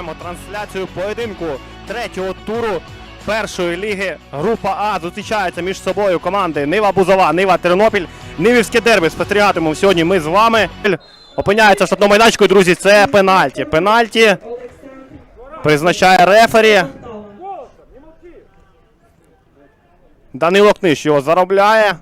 Розпочинаємо трансляцію поєдинку третього туру першої ліги. Група А зустрічається між собою команди Нива Бузова, Нива Тернопіль, Нивівське дербі. Спостерігатимемо сьогодні ми з вами. Опиняється штатному майданчику, друзі. Це пенальті. Пенальті призначає рефері. Данило Книж його заробляє.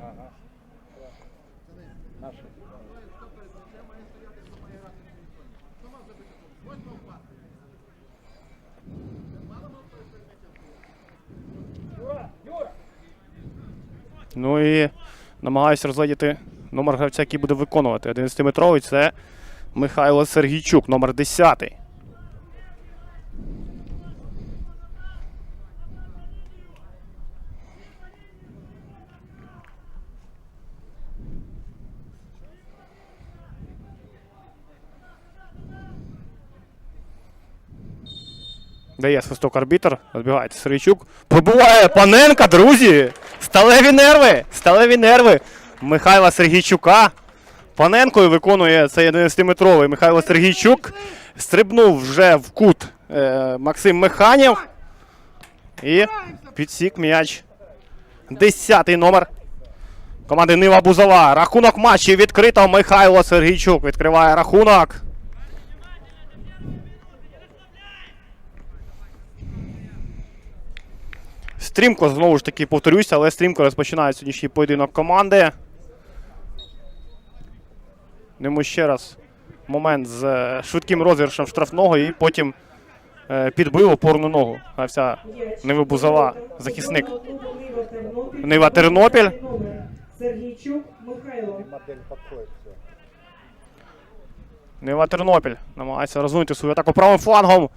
Ну і намагаюся розглядіти номер гравця, який буде виконувати. 11-метровий це Михайло Сергійчук, номер 10. Дає свисток арбітр, розбігається Сергійчук. Пробуває Паненка, друзі! Сталеві нерви! Сталеві нерви Михайла Сергійчука. Паненкою виконує цей 11-метровий Михайло Сергійчук. Стрибнув вже в кут е, Максим Механів. І підсік м'яч. Десятий номер. Команди Нива Бузова. Рахунок матчі відкрито. Михайло Сергійчук відкриває рахунок. Стрімко, знову ж таки, повторюся, але стрімко розпочинає сьогоднішній поєдинок команди. Нему ще раз момент з е, швидким розіграшем штрафного і потім е, підбив опорну ногу. А вся невибузова захисник. Нива Тернопіль. Сергійчук Михайло. Нива Тернопіль намагається розвинути свою атаку правим флангом.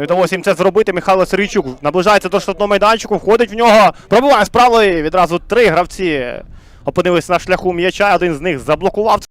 Не вдалося їм це зробити. Михайло Сергійчук наближається до штатного майданчику, входить в нього. Пробуває справи. Відразу три гравці опинилися на шляху м'яча. Один з них заблокував